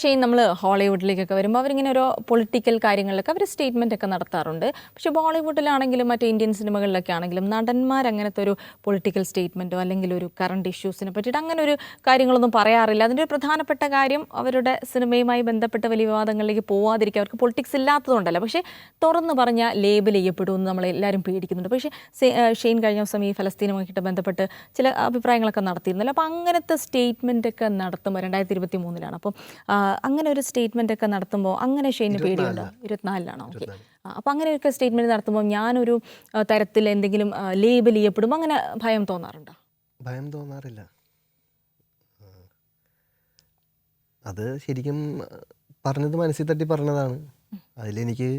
Shane നമ്മൾ ഹോളിവുഡിലേക്കൊക്കെ വരുമ്പോൾ അവരിങ്ങനെ ഓരോ പൊളിറ്റിക്കൽ കാര്യങ്ങളിലൊക്കെ അവർ സ്റ്റേറ്റ്മെന്റ് ഒക്കെ നടത്താറുണ്ട്. പക്ഷേ ബോളിവുഡിലാണെങ്കിലും മറ്റേ ഇന്ത്യൻ സിനിമകളിലൊക്കെ ആണെങ്കിലും നടന്മാർ അങ്ങനത്തെ ഒരു പൊളിറ്റിക്കൽ സ്റ്റേറ്റ്മെന്റോ അല്ലെങ്കിൽ ഒരു കറണ്ട് ഇഷ്യൂസിനെ പറ്റിയിട്ട് അങ്ങനെ ഒരു കാര്യങ്ങളൊന്നും പറയാറില്ല. അതിന്റെ ഒരു പ്രധാനപ്പെട്ട കാര്യം അവരുടെ സിനിമയുമായി ബന്ധപ്പെട്ട വലിയ വിവാദങ്ങളിലേക്ക് പോവാതിരിക്കുക അവർക്ക് പൊളിറ്റിക്സ് ഇല്ലാത്തതുകൊണ്ടല്ല. പക്ഷേ തുറന്ന് പറഞ്ഞാൽ ലേബൽ ചെയ്യപ്പെടുമെന്ന് നമ്മളെല്ലാവരും പേടിക്കുന്നുണ്ട്. പക്ഷേ ഷെയിൻ കഴിഞ്ഞ ദിവസം ഈ ഫലസ്തീനുമായിട്ട് ബന്ധപ്പെട്ട് ചില അഭിപ്രായങ്ങളൊക്കെ നടത്തിയിരുന്നല്ലോ. അപ്പോൾ അങ്ങനത്തെ സ്റ്റേറ്റ്മെന്റ് ഒക്കെ നടത്തുമ്പോൾ രണ്ടായിരത്തി ഇരുപത്തി മൂന്നിലാണ് അപ്പം അങ്ങനെ ഒരു സ്റ്റേറ്റ്മെന്റ് ഒക്കെ നടത്തുമ്പോൾ അങ്ങനെ ഷെയ്ന് പേടിയുണ്ടോ? ഇരുപത്തിനാലിലാണോ ഓക്കെ. അപ്പൊ അങ്ങനെയൊക്കെ സ്റ്റേറ്റ്മെന്റ് നടത്തുമ്പോൾ ഞാനൊരു തരത്തിൽ എന്തെങ്കിലും ലേബൽ ചെയ്യപ്പെടുമ്പോൾ അങ്ങനെ ഭയം തോന്നാറുണ്ടോ? ഭയം തോന്നാറില്ല. അത് ശരിക്കും പറഞ്ഞത് മനസ്സിൽ തട്ടി പറഞ്ഞതാണ്. അതിലെനിക്ക്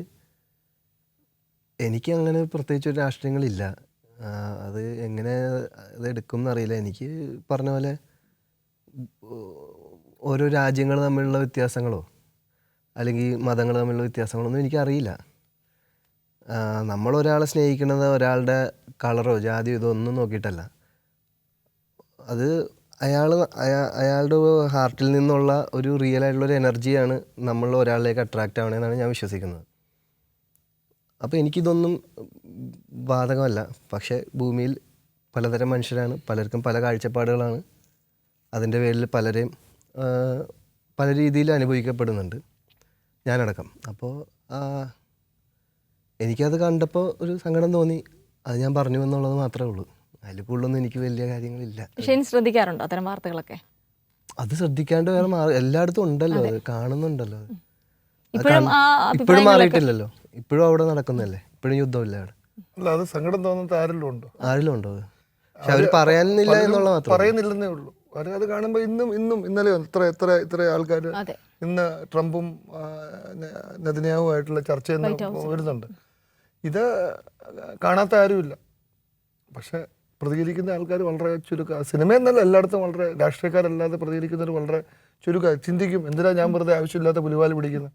എനിക്ക് അങ്ങനെ പ്രത്യേകിച്ച് ഒരു രാഷ്ട്രീയങ്ങളില്ല. അത് എങ്ങനെ അത് എടുക്കും എന്നറിയില്ല എനിക്ക് പറഞ്ഞ പോലെ ഓരോ രാജ്യങ്ങൾ തമ്മിലുള്ള വ്യത്യാസങ്ങളോ? അല്ലെങ്കിൽ മതങ്ങൾ തമ്മിലുള്ള വ്യത്യാസങ്ങളൊന്നും എനിക്കറിയില്ല. നമ്മളൊരാളെ സ്നേഹിക്കുന്നത് ഒരാളുടെ കളറോ ജാതിയോ ഇതൊന്നും നോക്കിയിട്ടല്ല. അത് അയാൾ അയാളുടെ ഹാർട്ടിൽ നിന്നുള്ള ഒരു റിയൽ ആയിട്ടുള്ള ഒരു എനർജിയാണ് നമ്മൾ ഒരാളിലേക്ക് അട്രാക്റ്റ് ആവണമെന്നാണ് ഞാൻ വിശ്വസിക്കുന്നത്. അപ്പോൾ എനിക്കിതൊന്നും ബാധകമല്ല. പക്ഷേ ഭൂമിയിൽ പലതരം മനുഷ്യരാണ്. പലർക്കും പല കാഴ്ചപ്പാടുകളാണ്. അതിന്റെ പേരിൽ പലരെയും പല രീതിയിൽ അനുഭവിക്കപ്പെടുന്നുണ്ട് ഞാനടക്കം. അപ്പോൾ എനിക്കത് കണ്ടപ്പോൾ ഒരു സങ്കടം തോന്നി. അത് ഞാൻ പറഞ്ഞു എന്നുള്ളത് മാത്രമേ ഉള്ളൂ. അതിൽ കൂടുതലൊന്നും എനിക്ക് വലിയ കാര്യങ്ങളില്ല. ശ്രദ്ധിക്കാറുണ്ടോ അത്തരം വാർത്തകളൊക്കെ? അത് ശ്രദ്ധിക്കാണ്ട് വേറെ മാറി എല്ലായിടത്തും ഉണ്ടല്ലോ. അത്. കാണുന്നുണ്ടല്ലോ. ഇപ്പോഴും ആ ഇപ്പോഴും മാറിയിട്ടില്ലല്ലോ. ഇപ്പോഴും അവിടെ നടക്കുന്നല്ലേ ഇപ്പോഴും യുദ്ധമില്ല അവിടെ. അല്ല അത് സങ്കടം തോന്നുന്നത് ആരെല്ലാം ഉണ്ടോ? ആരിലും ഉണ്ടോ അത്? പക്ഷെ അവർ പറയാനില്ല എന്നുള്ള മാത്രം പറയുന്നില്ലെന്നേ ഉള്ളൂ. അത് കാണുമ്പോൾ ഇന്നും ഇന്നും ഇന്നലെ എത്ര എത്ര ഇത്ര ആൾക്കാർ ഇന്ന് ട്രംപും നെതന്യാഹുമായിട്ടുള്ള ചർച്ച വരുന്നുണ്ട്. ഇത് കാണാത്ത ആരുമില്ല. പക്ഷെ പ്രതികരിക്കുന്ന ആൾക്കാർ വളരെ ചുരുക്കം സിനിമയെന്നല്ല എല്ലായിടത്തും വളരെ രാഷ്ട്രീയക്കാരല്ലാതെ പ്രതികരിക്കുന്നവർ വളരെ ചുരുക്കം ചിന്തിക്കും. എന്തിനാ ഞാൻ വെറുതെ ആവശ്യമില്ലാത്ത പുലിവാലി പിടിക്കുന്നത്